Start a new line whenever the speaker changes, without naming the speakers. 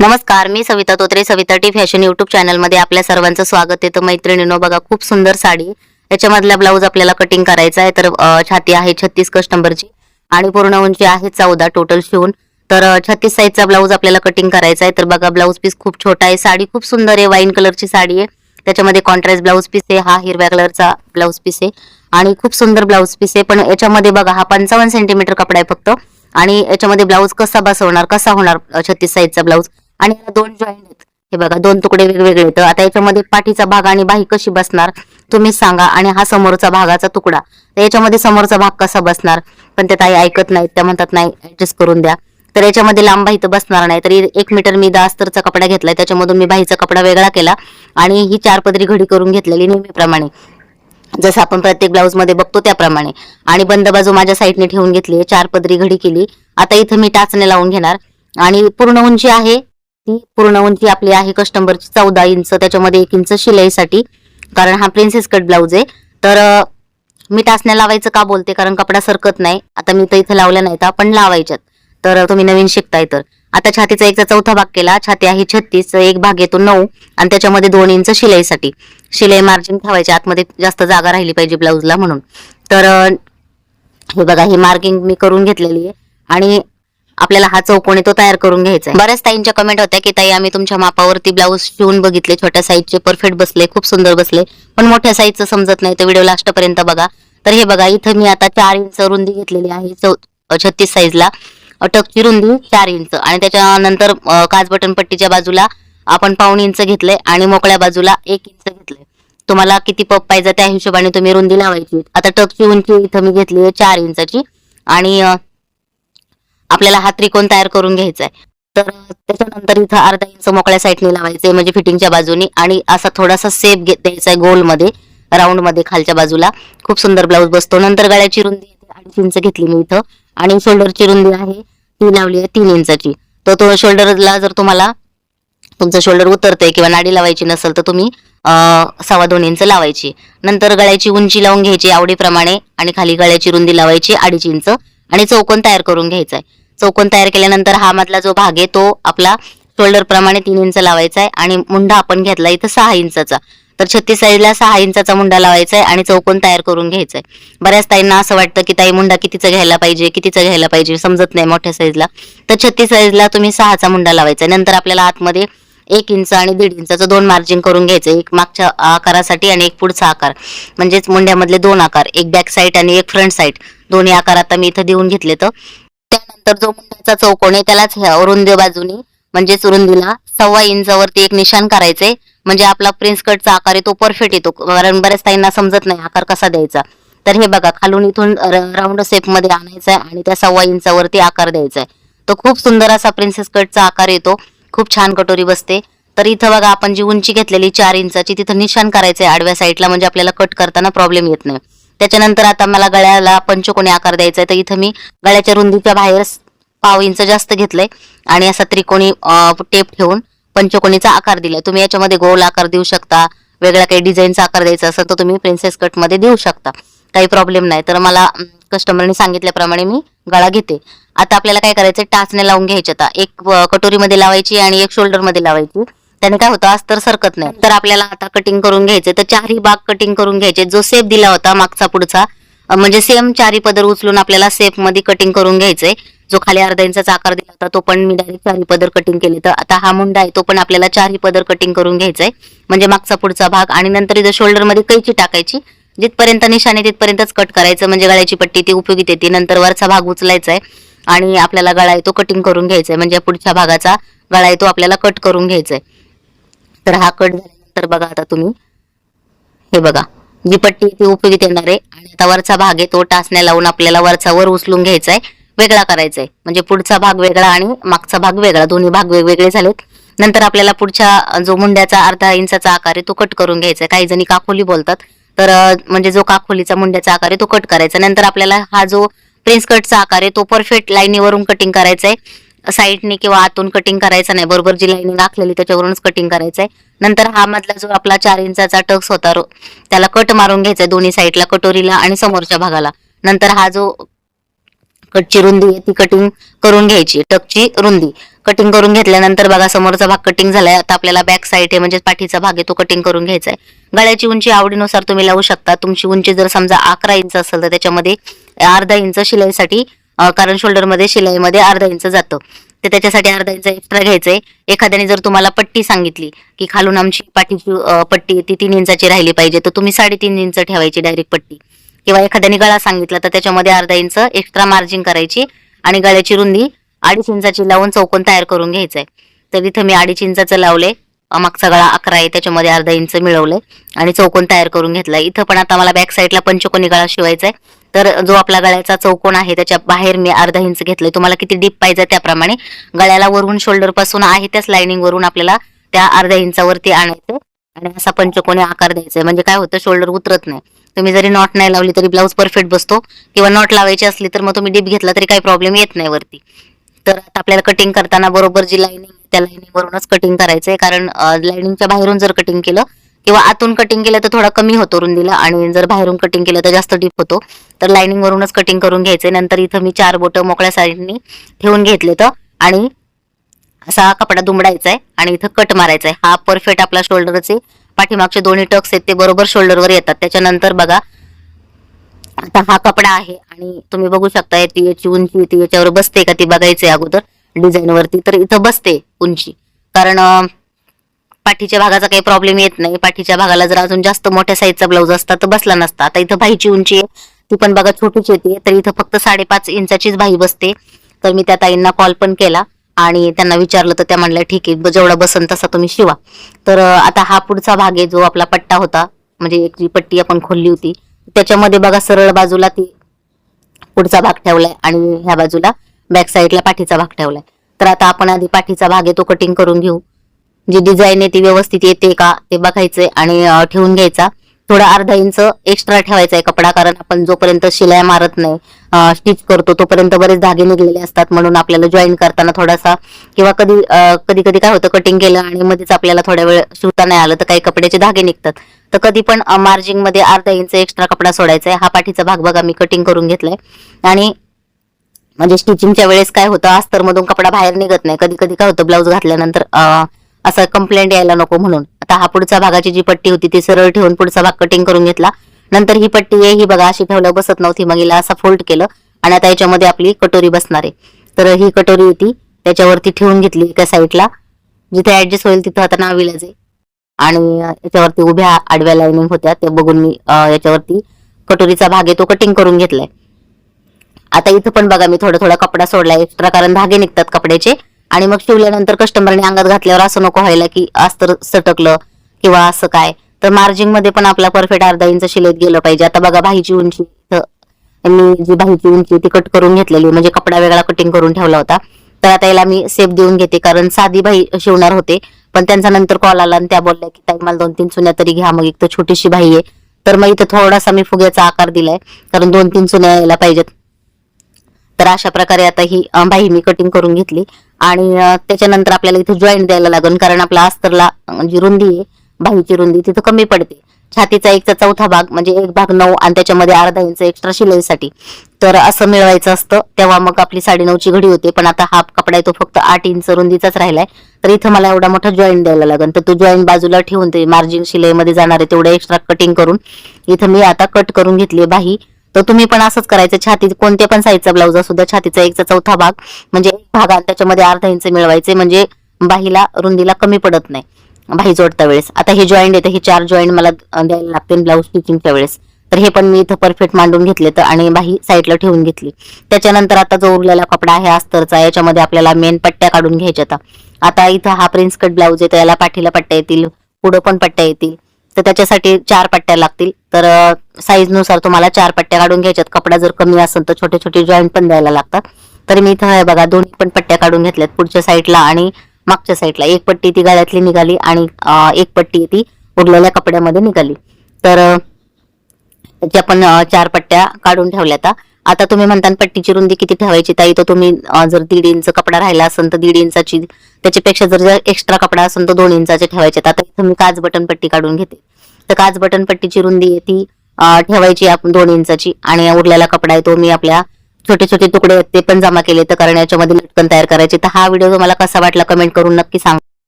नमस्कार मी Savita Totre Savita T fashion YouTube चॅनलमध्ये आपल्या सर्वांचं स्वागत आहे. तर मैत्रिणीनो बघा खूप सुंदर साडी. याच्यामधला ब्लाऊज आपल्याला कटिंग करायचा आहे. तर छाती आहे छत्तीस कस्टंबरची आणि पूर्ण उंची आहे चौदा टोटल शिवून. तर छत्तीस साईजचा ब्लाऊज आपल्याला कटिंग करायचा आहे. तर बघा ब्लाऊज पीस खूप छोटा आहे. साडी खूप सुंदर आहे. वाईन कलरची साडी आहे. त्याच्यामध्ये कॉन्ट्रास्ट ब्लाऊज पीस आहे. हा हिरव्या कलरचा ब्लाऊज पीस आहे. आणि खूप सुंदर ब्लाऊज पीस आहे. पण याच्यामध्ये बघा हा पंचावन्न सेंटीमीटर कपडा आहे फक्त. आणि याच्यामध्ये ब्लाऊज कसा बसवणार कसा होणार छत्तीस साईजचा ब्लाऊज आणि दोन जॉईंट आहेत. हे बघा दोन तुकडे वेगवेगळे आहेत. आता याच्यामध्ये पाठीचा भाग आणि बाही कशी बसणार तुम्ही सांगा. आणि हा समोरचा भागाचा तुकडा. तर याच्यामध्ये समोरचा भाग कसा बसणार पण ते ताई ऐकत नाहीत त्या म्हणतात नाही ऍडजस्ट करून द्या. तर याच्यामध्ये लांब बाही तर बसणार नाही. तरी एक मीटर मी दास्तरचा कपडा घेतलाय. त्याच्यामधून मी बाहीचा कपडा वेगळा केला आणि ही चार पदरी घडी करून घेतलेली नेहमीप्रमाणे. जसं आपण प्रत्येक ब्लाऊजमध्ये बघतो त्याप्रमाणे. आणि बंद बाजू माझ्या साईडने ठेवून घेतली चार पदरी घडी केली. आता इथं मी टाचणे लावून घेणार. आणि पूर्ण उंची आहे ती पूर्ण उंची आपली आहे कस्टमरची चौदा इंच त्याच्यामध्ये एक इंच शिलाईसाठी. कारण हा प्रिन्सेस कट ब्लाऊज आहे. तर मी टाचण्या लावायचं का बोलते? कारण कपडा सरकत नाही. आता मी तर इथं लावल्या नाहीत पण लावायच्यात. तर तुम्ही नवीन शिकताय तर. आता छातीचा एकचा चौथा भाग केला. छाती आहे छत्तीस एक भाग येतो नऊ आणि त्याच्यामध्ये दोन इंच शिलाईसाठी. शिलाई मार्जिन ठेवायचे. आतमध्ये जास्त जागा राहिली पाहिजे ब्लाऊजला म्हणून. तर हे बघा ही मार्किंग मी करून घेतलेली आहे. आणि आपल्याला हा चौकोनी तो तयार करून घ्यायचा बऱ्याच ताईंच्या कमेंट होत्या की ताई आम्ही तुमच्या मापावरती ब्लाऊज शिवून बघितले छोट्या साईजचे परफेक्ट बसले खूप सुंदर बसले पण मोठ्या साईजचं समजत नाही तर व्हिडिओ लास्ट पर्यंत बघा. तर हे बघा इथं मी आता चार इंच रुंदी घेतलेली आहे चौ छत्तीस साईजला टकची रुंदी चार इंच आणि त्याच्यानंतर काच बटन पट्टीच्या बाजूला आपण पाऊण इंच घेतले आणि मोकळ्या बाजूला एक इंच घेतले तुम्हाला किती पप पाहिजे त्या हिशोबाने तुम्ही रुंदी लावायची. आता टकची उंची इथं मी घेतली आहे चार इंचाची आणि आपल्याला हा त्रिकोण तयार करून घ्यायचा आहे तर त्याच्यानंतर इथं अर्धा इंच मोकळ्या साईडने लावायचे म्हणजे फिटिंगच्या बाजूनी आणि असा थोडासा सेप घेत द्यायचा आहे गोलमध्ये राऊंडमध्ये खालच्या बाजूला. खूप सुंदर ब्लाऊज बसतो. नंतर गळ्याची रुंदी अडीच इंच घेतली मी इथं. आणि शोल्डरची रुंदी आहे ती लावली आहे तीन इंचाची. तर तो शोल्डरला जर तुम्हाला तुमचं शोल्डर उतरतंय किंवा नाडी लावायची नसेल तर तुम्ही सव्वा दोन इंच लावायची. नंतर गळ्याची उंची लावून घ्यायची आवडीप्रमाणे आणि खाली गळ्याची रुंदी लावायची अडीच इंच आणि चौकोन तयार करून घ्यायचा आहे चौकोन तयार केल्यानंतर हा मधला जो भाग आहे तो आपला शोल्डर प्रमाणे तीन इंच लावायचा आहे आणि मुंडा आपण घेतला इथं सहा इंचाचा. तर छत्तीस साईजला सहा इंचाचा मुंडा लावायचा आहे आणि चौकोन तयार करून घ्यायचा आहे. बऱ्याच ताईंना असं वाटतं की ताई मुंडा कितीचा घ्यायला पाहिजे कितीचा घ्यायला पाहिजे? समजत नाही मोठ्या साईजला. तर छत्तीस साईजला तुम्ही सहाचा मुंडा लावायचा आहे. नंतर आपल्याला आतमध्ये एक इंच आणि दीड इंचाचं दोन मार्जिन करून घ्यायचं एक मागच्या आकारासाठी आणि एक पुढचा आकार. म्हणजेच मुंड्यामधले दोन आकार. एक बॅक साईड आणि एक फ्रंट साईड दोन्ही आकार आता मी इथं देऊन घेतले तर त्यानंतर जो मुंड्याचा चौकोन आहे त्यालाच ह्या रुंदी बाजूने म्हणजेच रुंदीला सव्वा इंचावरती एक निशाण करायचंय म्हणजे आपला प्रिन्स कटचा आकार आहे तो परफेक्ट येतो. कारण बऱ्याच ताईंना समजत नाही आकार कसा द्यायचा. तर हे बघा खालून इथून राऊंड शेपमध्ये आणायचा आहे आणि त्या सव्वा इंचावरती आकार द्यायचा आहे तो खूप सुंदर असा प्रिन्सेस कटचा आकार येतो. खूप छान कटोरी बसते. तर इथं बघा आपण जी उंची घेतलेली चार इंचाची तिथं निशाण करायचंय आडव्या साईडला म्हणजे आपल्याला कट करताना प्रॉब्लेम येत नाही. त्याच्यानंतर आता मला गळ्याला पंचकोनी आकार द्यायचा आहे तर इथं मी गळ्याच्या रुंदीच्या बाहेर पाव इंच जास्त घेतलंय. आणि असा त्रिकोणी टेप ठेवून पंचकोनीचा आकार दिलाय. तुम्ही याच्यामध्ये गोल आकार देऊ शकता. वेगळा काही डिझाईनचा आकार द्यायचा असेल तर तुम्ही प्रिन्सेस कटमध्ये देऊ शकता. काही प्रॉब्लेम नाही. तर मला कस्टमरने सांगितल्याप्रमाणे मी गळा घेते. आता आपल्याला काय करायचं टाचणे लावून घ्यायचे आता एक कटोरीमध्ये लावायची आणि एक शोल्डरमध्ये लावायची. त्याने काय होतं अस्तर सरकत नाही. तर आपल्याला आता कटिंग करून घ्यायचे तर चारही बाग कटिंग करून घ्यायचे. जो सेप दिला होता मागचा पुढचा म्हणजे सेम चारी पदर उचलून आपल्याला सेपमध्ये कटिंग करून घ्यायचंय. जो खाली अर्धा इंचा आकार दिला होता तो पण मी डायरेक्ट चारी पदर कटिंग केले. तर आता हा मुंडा आहे तो पण आपल्याला चारही पदर कटिंग करून घ्यायचा आहे म्हणजे मागचा पुढचा भाग आणि नंतर इथं शोल्डरमध्ये कैची टाकायची. जिथपर्यंत निशाणे तिथपर्यंतच कट करायचं. म्हणजे गळ्याची पट्टी ती उपयोगीत येते. नंतर वरचा भाग उचलायचा आहे आणि आपल्याला गळा आहे तो कटिंग करून घ्यायचा आहे म्हणजे पुढच्या भागाचा गळा आहे तो आपल्याला कट करून घ्यायचा आहे तर हा कट झाल्यानंतर बघा आता तुम्ही. हे बघा. जी पट्टी ती उपयोगीत येणार आहे आणि आता वरचा भाग आहे तो टाचण्या लावून आपल्याला वरचा वर उचलून घ्यायचा आहे. वेगळा करायचा आहे. म्हणजे पुढचा भाग वेगळा आणि मागचा भाग वेगळा. दोन्ही भाग वेगवेगळे झालेत. नंतर आपल्याला पुढच्या जो मुंड्याचा अर्धा इंचाचा आकार आहे तो कट करून घ्यायचा आहे. काही जणी काखोली बोलतात. तर म्हणजे जो काखोलीचा मुंड्याचा आकार आहे तो कट करायचा. नंतर आपल्याला हा जो प्रिन्स कटचा आकार आहे तो परफेक्ट लाईनीवरून कटिंग करायचा आहे. साईडने किंवा आतून कटिंग करायचं नाही. बरोबर जी लाईनिंग आखलेली त्याच्यावरूनच कटिंग करायचंय. नंतर हा मधला जो आपला चार इंचाचा टक्स होता रो- त्याला कट मारून घ्यायचा दोन्ही साईडला कटोरीला आणि समोरच्या भागाला. नंतर हा जो कटची रुंदी आहे ती कटिंग करून घ्यायची टकची रुंदी. कटिंग करून घेतल्यानंतर बघा समोरचा भाग कटिंग झालाय. आता आपल्याला बॅक साईड आहे म्हणजे पाठीचा भाग आहे तो कटिंग करून घ्यायचा आहे गळ्याची उंची आवडीनुसार तुम्ही लावू शकता. तुमची उंची जर समजा अकरा इंच असेल तर त्याच्यामध्ये अर्धा इंच शिलाईसाठी कारण शोल्डरमध्ये शिलाईमध्ये अर्धा इंच जातं. तर त्याच्यासाठी अर्धा इंच एक्स्ट्रा घ्यायचंय. एखाद्याने जर तुम्हाला पट्टी सांगितली की खालून आमची पाठीची पट्टी ती तीन इंचाची राहिली पाहिजे तर तुम्ही साडेतीन इंच ठेवायची डायरेक्ट पट्टी. किंवा एखाद्याने गळा सांगितला तर त्याच्यामध्ये अर्धा इंच एक्स्ट्रा मार्जिन करायची आणि गळ्याची रुंदी अडीच इंचाची लावून चौकोन तयार करून घ्यायचंय. तर इथं मी अडीच इंचाचं लावले मागचा गळा अकरा आहे त्याच्यामध्ये अर्धा इंच मिळवलंय आणि चौकोन तयार करून घेतलाय. इथं पण आता मला बॅक साईडला पंचकोनी गळा शिवायचा आहे तर जो आपला गळ्याचा चौकोन आहे त्याच्या बाहेर मी अर्धा इंच घेतलंय. तुम्हाला किती डीप पाहिजे त्याप्रमाणे गळ्याला वरून शोल्डरपासून आहे त्याच लाइनिंग वरून आपल्याला त्या अर्ध्या इंचावरती आणायचं आणि असा पंचकोनी आकार द्यायचा म्हणजे काय होतं शोल्डर उतरत नाही. तुम्ही जरी नॉट नाही लावली तरी ब्लाऊज परफेक्ट बसतो किंवा नॉट लावायची असली तर मग तुम्ही डीप घेतला तरी काही प्रॉब्लेम येत नाही वरती. तर आता आपल्याला कटिंग करताना बरोबर जी लाइनिंग त्या लाइनिंग वरूनच कटिंग करायचंय. कारण लाइनिंगच्या बाहेरून जर कटिंग केलं किंवा आतून कटिंग केलं तर थोडा कमी होतो रुंदीला आणि जर बाहेरून कटिंग केलं तर जास्त डीप होतो. तर लायनिंग वरूनच कटिंग करून घ्यायचे. नंतर इथं मी चार बोटं मोकळ्या साईडनी ठेवून घेतले तर आणि असा हा कपडा दुमडायचा आहे आणि इथं कट मारायचा आहे हा परफेक्ट आपला शोल्डरचे पाठीमागचे दोन्ही टक्स आहेत ते बरोबर शोल्डरवर येतात. त्याच्यानंतर बघा आता हा कपडा आहे आणि तुम्ही बघू शकता ती याची उंची ती याच्यावर बसते का ती बघायची अगोदर. डिझाईन वरती तर इथं बसते उंची. कारण पाठीच्या भागाचा काही प्रॉब्लेम येत नाही. पाठीच्या भागाला जर अजून जास्त मोठ्या साईजचा ब्लाऊज असता तर बसला नसता. आता इथं भाईची उंची आहे. ती पण बघा छोटीच येते तर इथं फक्त साडेपाच इंचाचीच भाई बसते. तर मी त्या ताईंना कॉल पण केला. आणि त्यांना विचारलं तर त्या म्हणल्या ठीक आहे जेवढा बसन तसा तुम्ही शिवा. तर आता हा पुढचा भाग आहे जो आपला पट्टा होता. म्हणजे एक जी पट्टी आपण खोलली होती. त्याच्यामध्ये बघा सरळ बाजूला ती पुढचा भाग ठेवलाय आणि ह्या बाजूला बॅक साईडला पाठीचा भाग ठेवलाय. तर आता आपण आधी पाठीचा भाग आहे तो कटिंग करून घेऊ. जी डिझाईन आहे ती व्यवस्थित येते का ते बघायचंय आणि ठेवून घ्यायचा. थोडा अर्धा इंच एक्स्ट्रा ठेवायचा आहे कपडा कारण आपण जोपर्यंत शिलाई मारत नाही स्टिच करतो तोपर्यंत बरेच धागे निघलेले असतात. म्हणून आपल्याला जॉईन करताना थोडासा किंवा कधी कधी कधी काय होतं कटिंग केलं आणि मध्येच आपल्याला थोड्या वेळ शिवता नाही आलं तर काही कपड्याचे धागे निघतात. तर कधी पण मार्जिंगमध्ये अर्धा इंच एक्स्ट्रा कपडा सोडायचा आहे. हा पाठीचा भाग बघा मी कटिंग करून घेतलाय. आणि म्हणजे स्टिचिंगच्या वेळेस काय होतं अस्तर मधून कपडा बाहेर निघत नाही. कधी कधी काय होतं ब्लाऊज घातल्यानंतर अं, असं कंप्लेंट यायला नको म्हणून. आता हा पुढचा भागाची जी पट्टी होती ती सरळ ठेवून पुढचा भाग कटिंग करून घेतला. नंतर ही पट्टी आहे ही बघा अशी ठेवल्या बसत नव्हती. मग हिला असं फोल्ड केलं आणि आता याच्यामध्ये आपली कटोरी बसणार आहे. तर ही कटोरी होती त्याच्यावरती ठेवून घेतली एका साईडला जिथे ऍडजस्ट होईल तिथं आता नाव इलाज आहे आणि याच्यावरती उभ्या आडव्या लाईनिंग होत्या ते बघून मी याच्यावरती कटोरीचा भाग आहे तो कटिंग करून घेतलाय. आता इथं पण बघा मी थोडा थोडा कपडा सोडलाय. एक्स्ट्रा कारण धागे निघतात कपड्याचे. आणि मग शिवल्यानंतर कस्टमरने अंगात घातल्यावर असं नको व्हायला की अस्तर सटकलं किंवा असं काय. तर मार्जिंगमध्ये पण आपला परफेक्ट अर्धा इंच शिलेत गेलं पाहिजे. आता बघा भाईची उंची मी जी भाईची उंची ती कट करून घेतलेली. म्हणजे कपडा वेगळा कटिंग करून ठेवला होता. तर आता याला मी सेफ देऊन घेते. कारण साधी भाई शिवणार होते. पण त्यांचा नंतर कॉल आला आणि त्या बोलल्या की ताई मला दोन तीन चुन्या तरी घ्या. मग एक तर छोटीशी भाई आहे. तर मग इथं थोडासा मी फुग्याचा आकार दिलाय. कारण दोन तीन चुन्या यायला पाहिजेत. तर अशा प्रकारे आता ही अं, मी कटिंग करून घेतली. आणि त्याच्यानंतर आपल्याला इथे जॉईंट द्यायला लागेल कारण आपला अस्तरला जी रुंदी आहे बाईची रुंदी तिथं कमी पडते. छातीचा एकचा चौथा भाग म्हणजे एक भाग नऊ आणि त्याच्यामध्ये अर्धा इंच एक्स्ट्रा शिलाईसाठी. तर असं मिळवायचं असतं. तेव्हा मग आपली साडेनऊची घडी होते पण आता हा कपडा आहे तो फक्त आठ इंच रुंदीचाच राहिलाय. तर इथं मला एवढा मोठा जॉईंट द्यायला लागेल तर तो जॉईंट बाजूला ठेवून ते मार्जिन शिलाईमध्ये जाणार आहे तेवढं एक्स्ट्रा कटिंग करून. इथं मी आता कट करून घेतली बाही तर तुम्ही पण असंच करायचं. छाती कोणत्या पण साईजचा ब्लाऊज असू द्या छातीचा एकचा चौथा भाग म्हणजे एक भाग आणि त्याच्यामध्ये अर्धा इंच मिळवायचे म्हणजे बाहीला रुंदीला कमी पडत नाही. बाही जोडता वेळेस. आता हे जॉईंट येतं हे चार जॉईंट मला द्यायला लागतील ब्लाऊज स्टिचिंगच्या वेळेस. तर हे पण मी इथं परफेक्ट मांडून घेतले तर आणि बाही साईडला ठेवून घेतली. त्याच्यानंतर आता जो उरलेला कपडा आहे अस्तरचा याच्यामध्ये आपल्याला मेन पट्ट्या काढून घ्यायच्या आता. इथं हा प्रिन्स कट ब्लाऊज आहे याला पाठीला पट्ट्या येतील पुढं पण पट्ट्या येतील. तर त्याच्यासाठी चार पट्ट्या लागतील. तर साईजनुसार तुम्हाला चार पट्ट्या काढून घ्यायच्यात. कपडा जर कमी असेल तर छोटे छोटे जॉईंट पण द्यायला लागतात. तर मी इथं बघा दोन्ही पण पट्ट्या काढून घेतल्यात. पुढच्या साईडला आणि मागच्या साईडला एक पट्टी ती गळ्यातली निघाली आणि एक पट्टी ती उरलेल्या कपड्यामध्ये निघाली. तर त्याच्या पण चार पट्ट्या काढून ठेवल्या आता आता तुम्ही म्हणता पट्टीची रुंदी किती ठेवायची ताई? तर तुम्ही जर दीड इंच कपडा राहिला असेल तर दीड इंचाची त्याच्यापेक्षा जर एक्स्ट्रा कपडा असेल तर दोन इंचाचे ठेवायचे. आता इथं मी काच बटन पट्टी काढून घेते. तर काच बटन पट्टीची रुंदी आहे ती ठेवायची आपण दोन इंचाची आणि उरलेला कपडा आहे तो मी आपल्या छोटे छोटे तुकडे ते पण जमा केले. तर कारण याच्यामध्ये लटकन तयार करायचे. तर हा व्हिडिओ तुम्हाला कसा वाटला कमेंट करून नक्की सांगा.